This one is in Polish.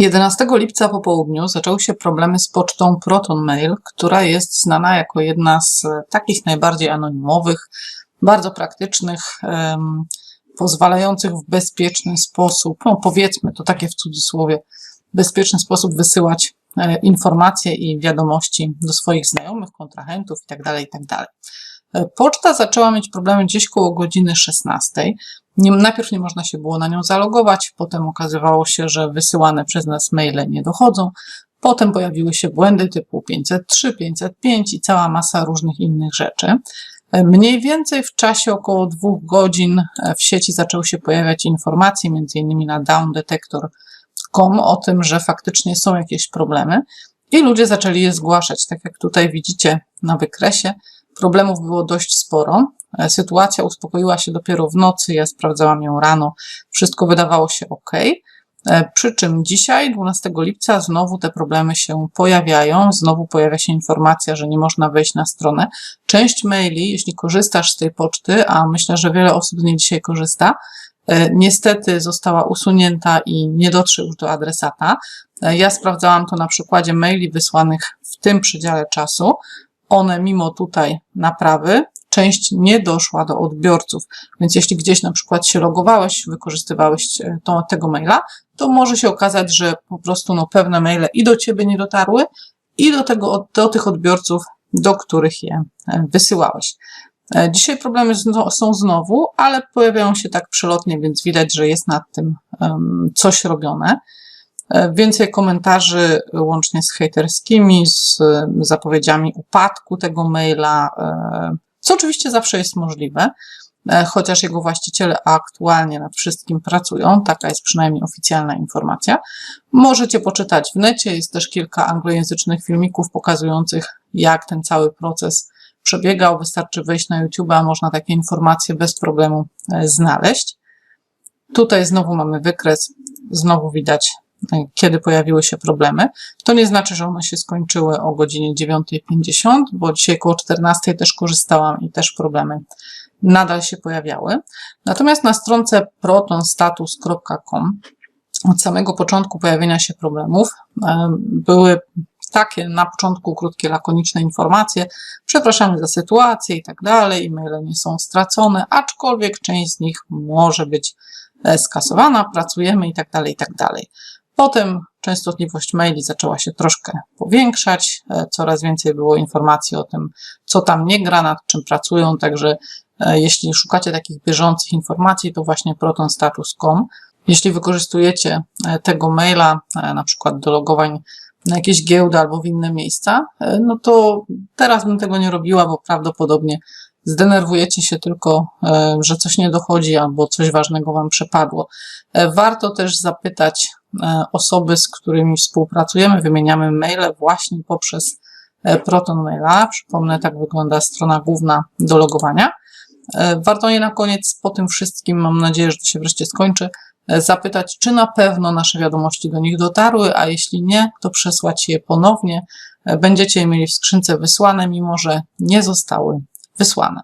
11 lipca po południu zaczęły się problemy z pocztą Proton Mail, która jest znana jako jedna z takich najbardziej anonimowych, bardzo praktycznych, em, pozwalających w bezpieczny sposób, no powiedzmy to takie w cudzysłowie, bezpieczny sposób wysyłać e, informacje i wiadomości do swoich znajomych, kontrahentów itd. itd. E, Poczta zaczęła mieć problemy gdzieś koło godziny 16. Nie, najpierw nie można się było na nią zalogować, potem okazywało się, że wysyłane przez nas maile nie dochodzą. Potem pojawiły się błędy typu 503, 505 i cała masa różnych innych rzeczy. E, Mniej więcej w czasie około dwóch godzin e, w sieci zaczęły się pojawiać informacje, innymi na downdetector.com o tym, że faktycznie są jakieś problemy i ludzie zaczęli je zgłaszać. Tak jak tutaj widzicie na wykresie, problemów było dość sporo. E, Sytuacja uspokoiła się dopiero w nocy, ja sprawdzałam ją rano, wszystko wydawało się ok. E, Przy czym dzisiaj, 12 lipca, znowu te problemy się pojawiają, znowu pojawia się informacja, że nie można wejść na stronę. Część maili, jeśli korzystasz z tej poczty, a myślę, że wiele osób z niej dzisiaj korzysta, e, niestety została usunięta i nie dotrze już do adresata. Ja sprawdzałam to na przykładzie maili wysłanych w tym przedziale czasu. One, mimo tutaj naprawy, część nie doszła do odbiorców. Więc jeśli gdzieś na przykład się logowałeś, wykorzystywałeś e, to, tego maila, to może się okazać, że po prostu no, pewne maile i do ciebie nie dotarły, i do, tego, do tych odbiorców, do których je e, wysyłałeś. E, Dzisiaj problemy są znowu, ale pojawiają się tak przelotnie, więc widać, że jest nad tym coś robione. E, Więcej komentarzy łącznie z hejterskimi, z e, zapowiedziami upadku tego maila, e, co oczywiście zawsze jest możliwe, chociaż jego właściciele aktualnie nad wszystkim pracują, taka jest przynajmniej oficjalna informacja. Możecie poczytać w necie, jest też kilka anglojęzycznych filmików pokazujących, jak ten cały proces przebiegał. Wystarczy wejść na YouTube, a można takie informacje bez problemu znaleźć. Tutaj znowu mamy wykres, znowu widać, kiedy pojawiły się problemy. To nie znaczy, że one się skończyły o godzinie 9.50, bo dzisiaj koło 14 też korzystałam i też problemy nadal się pojawiały. Natomiast na stronce protonstatus.com od samego początku pojawienia się problemów były takie na początku krótkie, lakoniczne informacje. Przepraszamy za sytuację i tak dalej, e-maile nie są stracone, aczkolwiek część z nich może być e, skasowana, pracujemy i tak dalej, i tak dalej. Potem częstotliwość maili zaczęła się troszkę powiększać, e, coraz więcej było informacji o tym, co tam nie gra, nad czym pracują, także e, jeśli szukacie takich bieżących informacji, to właśnie protonstatus.com. Jeśli wykorzystujecie e, tego maila, na przykład do logowań na jakieś giełdy albo w inne miejsca, no to teraz bym tego nie robiła, bo prawdopodobnie zdenerwujecie się tylko, że coś nie dochodzi albo coś ważnego Wam przepadło. Warto też zapytać osoby, z którymi współpracujemy, wymieniamy maile właśnie poprzez e, Proton Maila. Przypomnę, tak wygląda strona główna do logowania. E, Warto je na koniec po tym wszystkim, mam nadzieję, że to się wreszcie skończy, e, zapytać, czy na pewno nasze wiadomości do nich dotarły, a jeśli nie, to przesłać je ponownie. E, Będziecie je mieli w skrzynce wysłane, mimo że nie zostały wysłane.